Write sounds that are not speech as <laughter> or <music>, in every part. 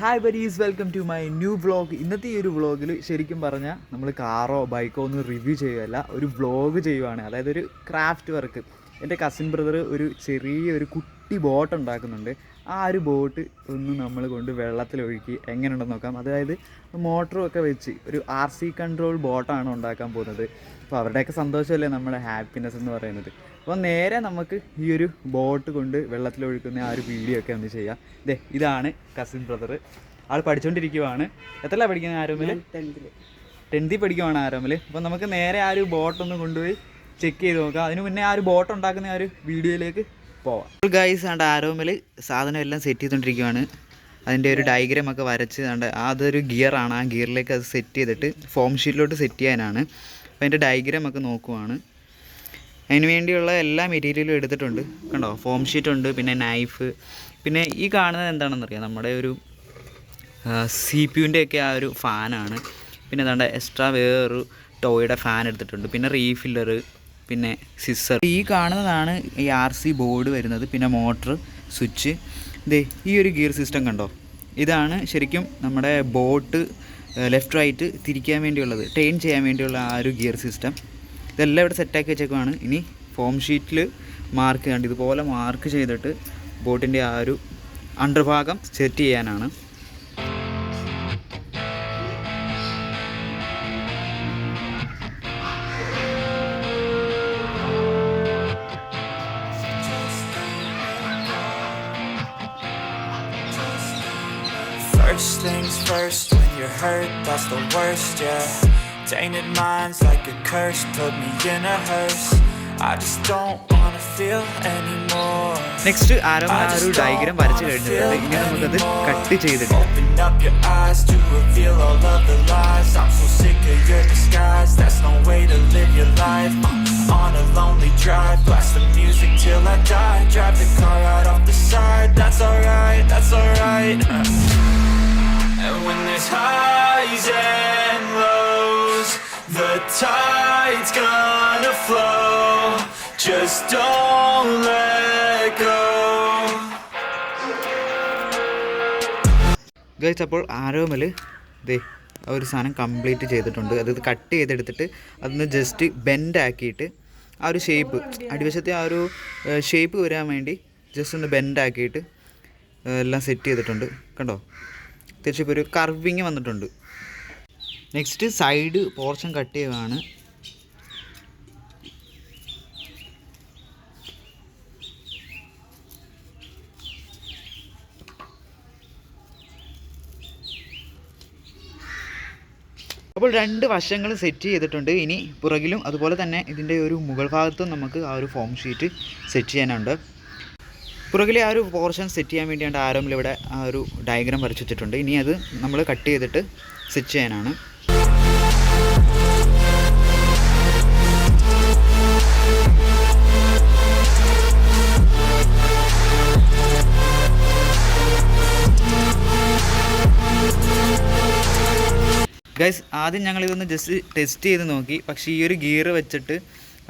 Hi ബരീസ് welcome to my new vlog ഇന്നത്തെ ഈ ഒരു വ്ളോഗിൽ ശരിക്കും പറഞ്ഞാൽ നമ്മൾ കാറോ ബൈക്കോ ഒന്നും റിവ്യൂ ചെയ്യുകയല്ല ഒരു വ്ളോഗ് ചെയ്യുവാണ്. അതായത് ഒരു ക്രാഫ്റ്റ് വർക്ക് എന്റെ കസിൻ ബ്രദർ ഒരു ചെറിയ ഒരു കുട്ടി ബോട്ട് ഉണ്ടാക്കുന്നുണ്ട്. ആ ഒരു ബോട്ട് ഒന്ന് നമ്മൾ കൊണ്ട് വെള്ളത്തിലൊഴുക്കി എങ്ങനെയുണ്ടെന്ന് നോക്കാം. അതായത് മോട്ടറും ഒക്കെ വെച്ച് ഒരു ആർ സി കൺട്രോൾ ബോട്ടാണ് ഉണ്ടാക്കാൻ പോകുന്നത്. അപ്പോൾ അവരുടെയൊക്കെ സന്തോഷമല്ലേ നമ്മുടെ ഹാപ്പിനെസ് എന്ന് പറയുന്നത്. അപ്പോൾ നേരെ നമുക്ക് ഈ ഒരു ബോട്ട് കൊണ്ട് വെള്ളത്തിലൊഴുക്കുന്ന ആ ഒരു വീഡിയോ ഒക്കെ ഒന്ന് ചെയ്യാം. ദേ ഇതാണ് കസിൻ ബ്രദർ ആൾ പഠിച്ചുകൊണ്ടിരിക്കുവാണ് എത്ര പഠിക്കുന്നത് ആരോമിൽ ടെൻത്തിൽ ടെൻത്തിൽ പഠിക്കുവാണ് ആരോമിൽ അപ്പോൾ നമുക്ക് നേരെ ആ ഒരു ബോട്ടൊന്ന് കൊണ്ടുപോയി ചെക്ക് ചെയ്ത് നോക്കുക അതിന് മുന്നേ ആ ഒരു ബോട്ട് ഉണ്ടാക്കുന്ന ആ ഒരു വീഡിയോയിലേക്ക് പോവാം. ഗൈസ് ആണ്ട് ആരോമിൽ സാധനം എല്ലാം സെറ്റ് ചെയ്തുകൊണ്ടിരിക്കുകയാണ് അതിന്റെ ഒരു ഡയഗ്രാം ഒക്കെ വരച്ച് കണ്ട് അതൊരു ഗിയറാണ് ആ ഗിയറിലേക്ക് അത് സെറ്റ് ചെയ്തിട്ട് ഫോം ഷീറ്റിലോട്ട് സെറ്റ് ചെയ്യാനാണ്. അപ്പോൾ അതിന്റെ ഡയഗ്രാം ഒക്കെ നോക്കുവാണ്. അതിന് വേണ്ടിയുള്ള എല്ലാ മെറ്റീരിയലും എടുത്തിട്ടുണ്ട്. കണ്ടോ? ഫോം ഷീറ്റ് ഉണ്ട് പിന്നെ നൈഫ് പിന്നെ ഈ കാണുന്നത് എന്താണെന്നറിയാം നമ്മുടെ ഒരു സി പി യുന്റെയൊക്കെ ആ ഒരു ഫാനാണ് പിന്നെ എന്താണ്ട് എക്സ്ട്രാ വേറൊരു ടോയുടെ ഫാൻ എടുത്തിട്ടുണ്ട്. പിന്നെ റീഫില്ലർ പിന്നെ സിസർ ഈ കാണുന്നതാണ് ഈ ആർ സി ബോർഡ് വരുന്നത് പിന്നെ മോട്ടർ സ്വിച്ച് ദേ ഈ ഒരു ഗിയർ സിസ്റ്റം കണ്ടോ? ഇതാണ് ശരിക്കും നമ്മുടെ ബോട്ട് ലെഫ്റ്റ് റൈറ്റ് തിരിക്കാൻ വേണ്ടിയുള്ളത് ടേൺ ചെയ്യാൻ വേണ്ടിയുള്ള ആ ഒരു ഗിയർ സിസ്റ്റം ഇതെല്ലാം ഇവിടെ സെറ്റാക്കി വെച്ചേക്കുവാണ്. ഇനി ഫോം ഷീറ്റിൽ മാർക്ക് കണ്ട് ഇതുപോലെ മാർക്ക് ചെയ്തിട്ട് ബോട്ടിന്റെ ആ ഒരു അണ്ടർഭാഗം സെറ്റ് ചെയ്യാനാണ്. First things first, when you're hurt, that's the worst, yeah. Tainted minds like a curse, put me in a hearse. I just don't wanna feel anymore. Next ആരോ ആ ഒരു ഡയഗ്രാം വരച്ച് കഴിഞ്ഞിട്ടുണ്ട് ഇനി നമുക്കത് കട്ട് ചെയ്തിട്ട് highs and lows, the tide's gonna flow. Just don't let go. Guys അപ്പോൾ ആരോമൽ ദേ ആ ഒരു സാധനം കംപ്ലീറ്റ് ചെയ്തിട്ടുണ്ട് അതായത് കട്ട് ചെയ്തെടുത്തിട്ട് അതൊന്ന് ജസ്റ്റ് ബെൻഡ് ആക്കിയിട്ട് ആ ഒരു ഷേപ്പ് അടിവശത്തെ ആ ഒരു ഷേപ്പ് വരാൻ വേണ്ടി ജസ്റ്റ് ഒന്ന് ബെൻഡ് ആക്കിയിട്ട് എല്ലാം സെറ്റ് ചെയ്തിട്ടുണ്ട് കണ്ടോ അത്യാവശ്യം ഇപ്പോൾ ഒരു കർവിങ് വന്നിട്ടുണ്ട്. നെക്സ്റ്റ് സൈഡ് പോർഷൻ കട്ട് ചെയ്യുകയാണ് അപ്പോൾ രണ്ട് വശങ്ങളും സെറ്റ് ചെയ്തിട്ടുണ്ട്. ഇനി പുറകിലും അതുപോലെ തന്നെ ഇതിന്റെ ഒരു മുകൾ ഭാഗത്തും നമുക്ക് ആ ഒരു ഫോം ഷീറ്റ് സെറ്റ് ചെയ്യാനുണ്ട്. പുറകിലെ ആ ഒരു പോർഷൻ സെറ്റ് ചെയ്യാൻ വേണ്ടിയാണ് ആരോമിൽ ഇവിടെ ആ ഒരു ഡയഗ്രാം വരച്ചു വെച്ചിട്ടുണ്ട് ഇനി അത് നമ്മൾ കട്ട് ചെയ്തിട്ട് സെറ്റ് ചെയ്യാനാണ്. ഗൈസ് ആദ്യം ഞങ്ങൾ ഇതൊന്ന് ജസ്റ്റ് ടെസ്റ്റ് ചെയ്ത് നോക്കി. പക്ഷേ ഈ ഒരു ഗിയർ വെച്ചിട്ട്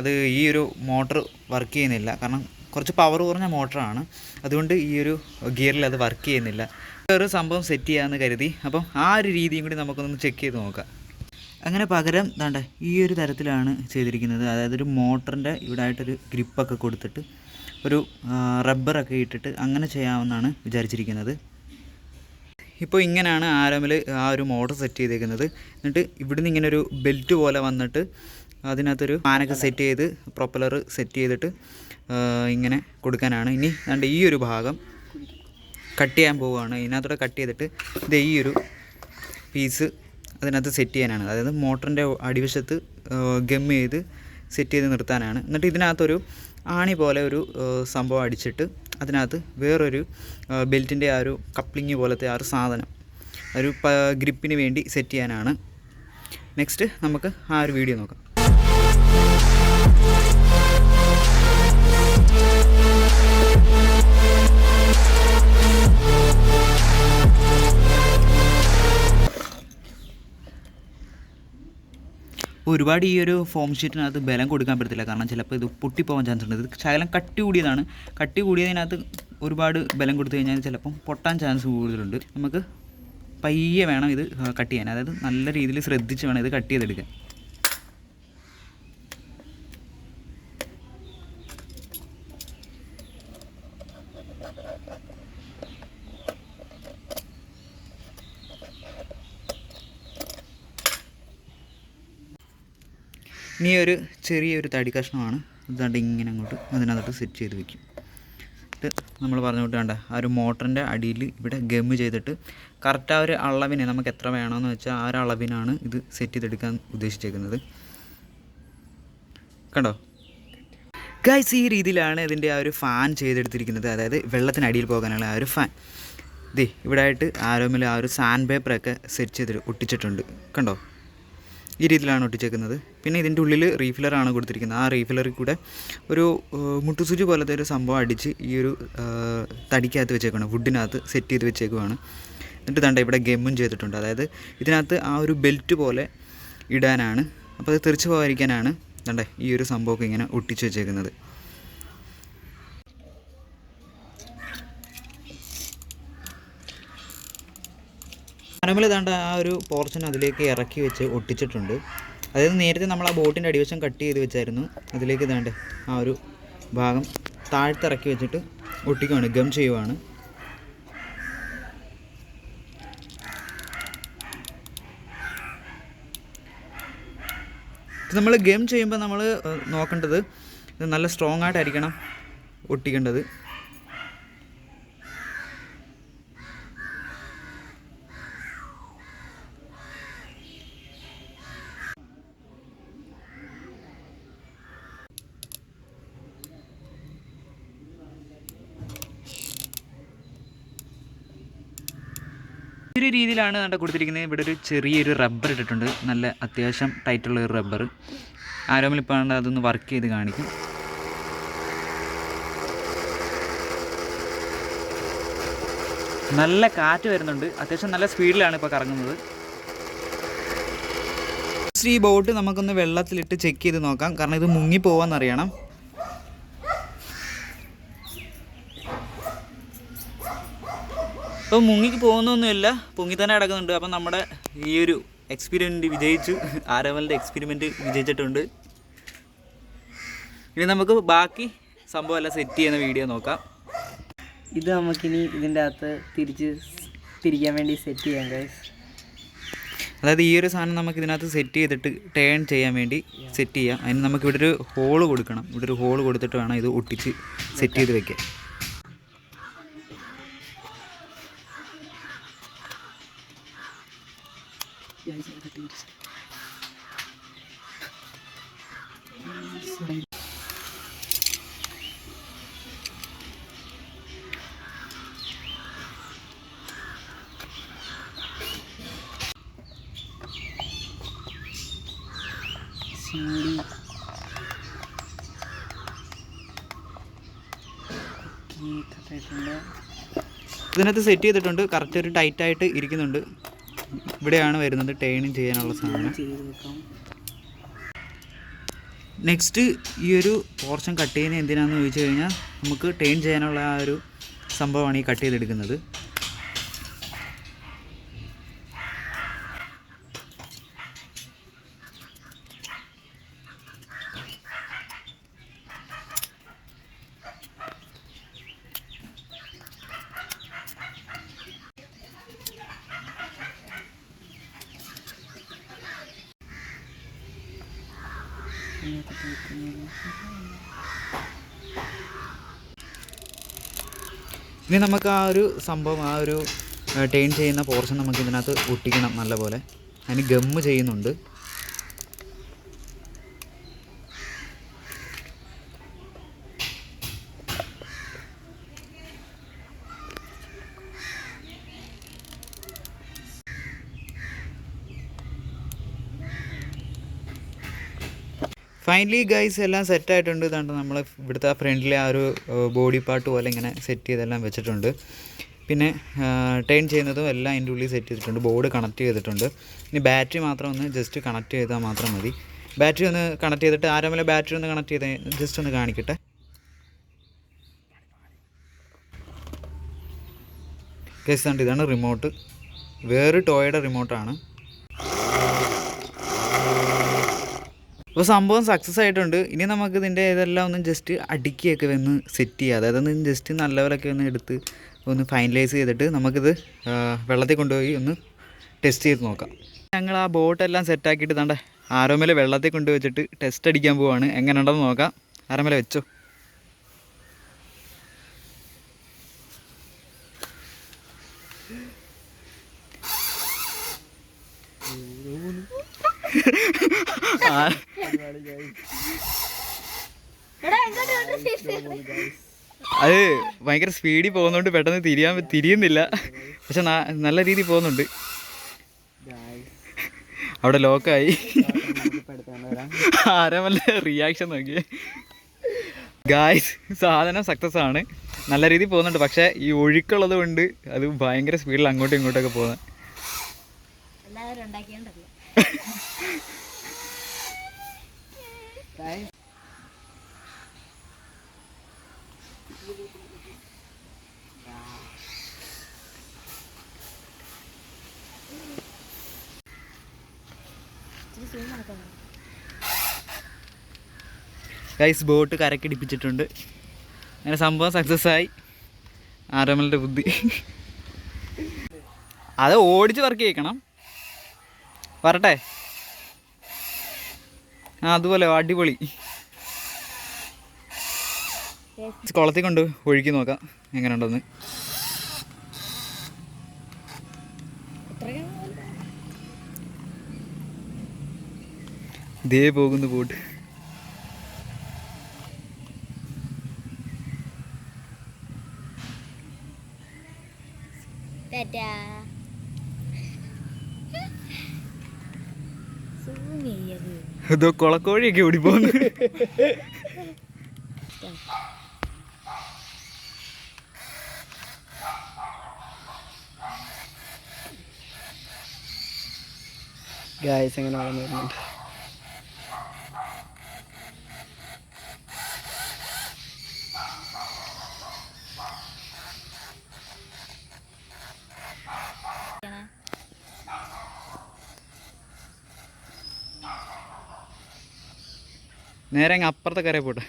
അത് ഈ ഒരു മോട്ടർ വർക്ക് ചെയ്യുന്നില്ല. കാരണം കുറച്ച് പവർ കുറഞ്ഞ മോട്ടറാണ് അതുകൊണ്ട് ഈ ഒരു ഗിയറിൽ അത് വർക്ക് ചെയ്യുന്നില്ല. ഒരു സംഭവം സെറ്റ് ചെയ്യാമെന്ന് കരുതി. അപ്പം ആ ഒരു രീതിയും കൂടി നമുക്കൊന്ന് ചെക്ക് ചെയ്ത് നോക്കാം. അങ്ങനെ പകരം ദാണ്ട ഈ ഒരു തരത്തിലാണ് ചെയ്തിരിക്കുന്നത്. അതായത് ഒരു മോട്ടറിന്റെ ഇവിടെ ആയിട്ടൊരു ഗ്രിപ്പൊക്കെ കൊടുത്തിട്ട് ഒരു റബ്ബറൊക്കെ ഇട്ടിട്ട് അങ്ങനെ ചെയ്യാമെന്നാണ് വിചാരിച്ചിരിക്കുന്നത്. ഇപ്പോൾ ഇങ്ങനെയാണ് ആരമിൽ ആ ഒരു മോട്ടർ സെറ്റ് ചെയ്തേക്കുന്നത്. എന്നിട്ട് ഇവിടുന്ന് ഇങ്ങനെ ഒരു ബെൽറ്റ് പോലെ വന്നിട്ട് അതിനകത്തൊരു ഫാനൊക്കെ സെറ്റ് ചെയ്ത് പ്രൊപ്പലർ സെറ്റ് ചെയ്തിട്ട് ഇങ്ങനെ കൊടുക്കാനാണ്. ഇനി അതുകൊണ്ട് ഈ ഒരു ഭാഗം കട്ട് ചെയ്യാൻ പോവുകയാണ്. ഇതിനകത്തൂടെ കട്ട് ചെയ്തിട്ട് ഇത് ഈ ഒരു പീസ് അതിനകത്ത് സെറ്റ് ചെയ്യാനാണ്. അതായത് മോട്ടറിന്റെ അടിവശത്ത് ഗം ചെയ്ത് സെറ്റ് ചെയ്ത് നിർത്താനാണ്. എന്നിട്ട് ഇതിനകത്തൊരു ആണി പോലെ ഒരു സംഭവം അടിച്ചിട്ട് അതിനകത്ത് വേറൊരു ബെൽറ്റിന്റെ ആ ഒരു കപ്ലിങ് പോലത്തെ ആ ഒരു സാധനം ഒരു ഗ്രിപ്പിന് വേണ്ടി സെറ്റ് ചെയ്യാനാണ്. നെക്സ്റ്റ് നമുക്ക് ആ ഒരു വീഡിയോ നോക്കാം. ഒരുപാട് ഈ ഒരു ഫോം ഷീറ്റിനകത്ത് ബലം കൊടുക്കാൻ പറ്റത്തില്ല. കാരണം ചിലപ്പോൾ ഇത് പൊട്ടിപ്പോകാൻ ചാൻസ് ഉണ്ട്. ഇത് ശകലം കട്ടി കൂടിയതാണ്. കട്ടി കൂടിയതിനകത്ത് ഒരുപാട് ബലം കൊടുത്തു കഴിഞ്ഞാൽ ചിലപ്പം പൊട്ടാൻ ചാൻസ് കൂടുതലുണ്ട്. നമുക്ക് പയ്യെ വേണം ഇത് കട്ട് ചെയ്യാൻ. അതായത് നല്ല രീതിയിൽ ശ്രദ്ധിച്ച് വേണം ഇത് കട്ട് ചെയ്തെടുക്കാൻ. ഇനി ഒരു ചെറിയൊരു തടി കഷ്ണമാണ്. ഇതാണ്ട് ഇങ്ങനെ അങ്ങോട്ട് അതിനകത്തോട്ട് സെറ്റ് ചെയ്ത് വെക്കും. എന്നിട്ട് നമ്മൾ പറഞ്ഞുകൊണ്ട് വേണ്ട ആ ഒരു മോട്ടറിന്റെ അടിയിൽ ഇവിടെ ഗമ്മ് ചെയ്തിട്ട് കറക്റ്റ് ആ ഒരു അളവിനെ നമുക്ക് എത്ര വേണമെന്ന് വെച്ചാൽ ആ ഒരു അളവിനാണ് ഇത് സെറ്റ് ചെയ്തെടുക്കാൻ ഉദ്ദേശിച്ചേക്കുന്നത്. കണ്ടോ? ഗൈസ് ഈ രീതിയിലാണ് ഇതിന്റെ ആ ഒരു ഫാൻ ചെയ്തെടുത്തിരിക്കുന്നത്. അതായത് വെള്ളത്തിനടിയിൽ പോകാനുള്ള ആ ഒരു ഫാൻ ദേ ഇവിടെ ആയിട്ട് ആരോമിൽ ആ ഒരു സാൻഡ് പേപ്പറൊക്കെ സെറ്റ് ചെയ്തിട്ട് ഒട്ടിച്ചിട്ടുണ്ട്. കണ്ടോ? ഈ രീതിയിലാണ് ഒട്ടിച്ചേക്കുന്നത്. പിന്നെ ഇതിന്റെ ഉള്ളിൽ റീഫില്ലറാണ് കൊടുത്തിരിക്കുന്നത്. ആ റീഫില്ലറിൽ കൂടെ ഒരു മുട്ടുസൂചി പോലത്തെ ഒരു സംഭവം അടിച്ച് ഈ ഒരു തടിക്കകത്ത് വെച്ചേക്കണം വുഡിനകത്ത് സെറ്റ് ചെയ്ത് വെച്ചേക്കുവാണ്. എന്നിട്ട് തണ്ട ഇവിടെ ഗെമ്മും ചെയ്തിട്ടുണ്ട്. അതായത് ഇതിനകത്ത് ആ ഒരു ബെൽറ്റ് പോലെ ഇടാനാണ്. അപ്പോൾ അത് തെറിച്ച് പോകാതിരിക്കാനാണ് തണ്ടേ ഈ ഒരു സംഭവമൊക്കെ ഇങ്ങനെ ഒട്ടിച്ച് വെച്ചേക്കുന്നത്. താണ്ട ആ ഒരു പോർഷൻ അതിലേക്ക് ഇറക്കി വെച്ച് ഒട്ടിച്ചിട്ടുണ്ട്. അതായത് നേരത്തെ നമ്മൾ ആ ബോട്ടിന്റെ അടിവശം കട്ട് ചെയ്ത് വെച്ചായിരുന്നു. അതിലേക്ക് ഇതാണ്ട് ആ ഒരു ഭാഗം താഴ്ത്തിറക്കി വെച്ചിട്ട് ഒട്ടിക്കുവാണ് ഗം ചെയ്യുവാണ്. നമ്മൾ ഗെയിം ചെയ്യുമ്പോൾ നമ്മൾ നോക്കേണ്ടത് ഇത് നല്ല സ്ട്രോങ് ആയിട്ടായിരിക്കണം ഒട്ടിക്കേണ്ടത്. ഒരു രീതിയിലാണ് കണ്ട കൊടുത്തിരിക്കുന്നത്. ഇവിടെ ഒരു ചെറിയൊരു റബ്ബർ ഇട്ടിട്ടുണ്ട്. നല്ല അത്യാവശ്യം ടൈറ്റുള്ള ഒരു റബ്ബർ ആരോമിൽ ഇപ്പോൾ അതൊന്ന് വർക്ക് ചെയ്ത് കാണിക്കും. നല്ല കാറ്റ് വരുന്നുണ്ട്. അത്യാവശ്യം നല്ല സ്പീഡിലാണ് ഇപ്പോൾ കറങ്ങുന്നത്. ഈ ബോട്ട് നമുക്കൊന്ന് വെള്ളത്തിലിട്ട് ചെക്ക് ചെയ്ത് നോക്കാം. കാരണം ഇത് മുങ്ങി അപ്പോൾ മുങ്ങിക്ക് പോകുന്നൊന്നുമില്ല. പൊങ്ങി തന്നെ കിടക്കുന്നുണ്ട്. അപ്പം നമ്മുടെ ഈ ഒരു എക്സ്പീരിമെന്റ് വിജയിച്ചു. ആരവലിന്റെ എക്സ്പീരിമെന്റ് വിജയിച്ചിട്ടുണ്ട്. ഇനി നമുക്ക് ബാക്കി സംഭവം എല്ലാം സെറ്റ് ചെയ്യുന്ന വീഡിയോ നോക്കാം. ഇത് നമുക്കിനി ഇതിന്റെ അകത്ത് തിരിച്ച് തിരിക്കാൻ വേണ്ടി സെറ്റ് ചെയ്യാം ഗൈസ് അതായത് ഈ ഒരു സാധനം നമുക്ക് ഇതിനകത്ത് സെറ്റ് ചെയ്തിട്ട് ടേൺ ചെയ്യാൻ വേണ്ടി സെറ്റ് ചെയ്യാം. അതിന് നമുക്ക് ഇവിടെ ഒരു ഹോൾ കൊടുക്കണം. ഇവിടെ ഒരു ഹോൾ കൊടുത്തിട്ട് വേണം ഇത് ഒട്ടിച്ച് സെറ്റ് ചെയ്ത് വെക്കാൻ. കട്ടായിട്ടുണ്ട് ഇതിനകത്ത് സെറ്റ് ചെയ്തിട്ടുണ്ട്. കറക്റ്റ് ഒരു ടൈറ്റായിട്ട് ഇരിക്കുന്നുണ്ട്. ഇവിടെയാണ് വരുന്നത് ടേണിങ് ചെയ്യാനുള്ള സാധനം. നെക്സ്റ്റ് ഈ ഒരു പോർഷൻ കട്ട് ചെയ്യുന്നത് എന്തിനാണെന്ന് ചോദിച്ചു കഴിഞ്ഞാൽ നമുക്ക് ടേൺ ചെയ്യാനുള്ള ആ ഒരു സംഭവമാണ് ഈ കട്ട് ചെയ്തെടുക്കുന്നത്. ഇനി നമുക്ക് ആ ഒരു സംഭവം ആ ഒരു ടേൺ ചെയ്യുന്ന പോർഷൻ നമുക്ക് ഇതിനകത്ത് ഒട്ടിക്കണം നല്ലപോലെ. അതിന് ഗമ്മ് ചെയ്യുന്നുണ്ട്. ഫൈനലി ഗൈസ് എല്ലാം സെറ്റ് ആയിട്ടുണ്ട്. ഇതാണ്ട് നമ്മൾ ഇവിടുത്തെ ആ ഫ്രണ്ടിലെ ആ ഒരു ബോഡി പാർട്ട് പോലെ ഇങ്ങനെ സെറ്റ് ചെയ്തെല്ലാം വെച്ചിട്ടുണ്ട്. പിന്നെ ടേൺ ചെയ്യുന്നതും എല്ലാം അതിന്റെ ഉള്ളിൽ സെറ്റ് ചെയ്തിട്ടുണ്ട്. ബോർഡ് കണക്ട് ചെയ്തിട്ടുണ്ട്. ഇനി ബാറ്ററി മാത്രം ഒന്ന് ജസ്റ്റ് കണക്ട് ചെയ്താൽ മാത്രം മതി. ബാറ്ററി ഒന്ന് കണക്ട് ചെയ്തിട്ട് ആരെങ്കിലും ബാറ്ററി ഒന്ന് കണക്ട് ചെയ്ത് ജസ്റ്റ് ഒന്ന് കാണിക്കട്ടെ. കേസ് ഇതാണ് റിമോട്ട് വേറെ ടോയുടെ റിമോട്ടാണ് അപ്പോൾ സംഭവം സക്സസ് ആയിട്ടുണ്ട്. ഇനി നമുക്ക് ഇതിന്റെ ഇതെല്ലാം ഒന്ന് ജസ്റ്റ് അടുക്കിയൊക്കെ ഒന്ന് സെറ്റ് ചെയ്യുക അതായത് ഒന്ന് ജസ്റ്റ് നല്ലവരൊക്കെ ഒന്ന് എടുത്ത് ഒന്ന് ഫൈനലൈസ് ചെയ്തിട്ട് നമുക്കിത് വെള്ളത്തിൽ കൊണ്ടുപോയി ഒന്ന് ടെസ്റ്റ് ചെയ്ത് നോക്കാം. ഞങ്ങൾ ആ ബോട്ടെല്ലാം സെറ്റാക്കിയിട്ട് തണ്ട ആരോമല വെള്ളത്തിൽ കൊണ്ടുവച്ചിട്ട് ടെസ്റ്റ് അടിക്കാൻ പോവാണ്. എങ്ങനെ ഉണ്ടെന്ന് നോക്കാം ആരോമല വെച്ചോ. ആ അത് ഭയങ്കര സ്പീഡിൽ പോകുന്നതുകൊണ്ട് പെട്ടെന്ന് തിരിയാൻ തിരിയുന്നില്ല. പക്ഷെ നല്ല രീതിയിൽ പോകുന്നുണ്ട്. അവിടെ ലോക്കായി ആരമല്ല റിയാക്ഷൻ നോക്കിയേ? ഗായ്സ് സാധനം സക്സസ് ആണ്. നല്ല രീതിയിൽ പോകുന്നുണ്ട്. പക്ഷേ ഈ ഒഴുക്കുള്ളത് കൊണ്ട് അത് ഭയങ്കര സ്പീഡിൽ അങ്ങോട്ടും ഇങ്ങോട്ടൊക്കെ പോകുന്നത്. <laughs> ഉണ്ടാക്കിയോണ്ടല്ലോ ഗൈസ് ബോട്ട് കരക്കിടിപ്പിച്ചിട്ടുണ്ട്. അങ്ങനെ സംഭവം സക്സസ് ആയി ആരമലിന്റെ ബുദ്ധി. അത് ഓടിച്ച് വർക്ക് ചെയ്യിക്കണം. വരട്ടെ. അതുപോലെ അടിപൊളി. കുളത്തിൽ കൊണ്ട് ഒഴുക്കി നോക്കാം എങ്ങനെ ഉണ്ടെന്ന് ദേ പോകുന്നു ബോട്ട് ടാറ്റാ സൂം കൊളക്കോഴിയൊക്കെ കുളക്കോഴിയൊക്കെ ഓടിപ്പോന്ന് ഗായസ് എങ്ങനെ വളർന്നു വരുന്നുണ്ട്? നേരെ അങ്ങ് അപ്പുറത്തെ കരയിൽ പോട്ടെ.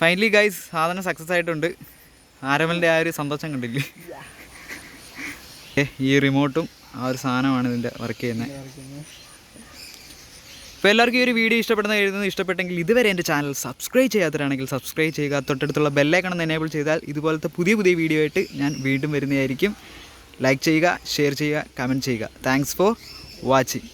ഫൈനലി ഗൈസ് സാധനം സക്സസ് ആയിട്ടുണ്ട്. ആരമലിന്റെ ആ ഒരു സന്തോഷം കണ്ടില്ലേ? ഈ റിമോട്ടും ആ ഒരു സാധനമാണ് ഇതിന്റെ വർക്ക് ചെയ്യുന്നത്. അപ്പോൾ എല്ലാവർക്കും ഈ ഒരു വീഡിയോ ഇഷ്ടപ്പെടുന്ന എഴുതുന്നത് ഇഷ്ടപ്പെട്ടെങ്കിൽ ഇതുവരെ എന്റെ ചാനൽ സബ്സ്ക്രൈബ് ചെയ്യാത്തവരാണെങ്കിൽ സബ്സ്ക്രൈബ് ചെയ്യുക. തൊട്ടടുത്തുള്ള ബെല്ലൈക്കണം എനേബിൾ ചെയ്താൽ ഇതുപോലത്തെ പുതിയ പുതിയ വീഡിയോ ആയിട്ട് ഞാൻ വീണ്ടും വരുന്നതായിരിക്കും. ലൈക്ക് ചെയ്യുക ഷെയർ ചെയ്യുക കമന്റ് ചെയ്യുക. Thanks for watching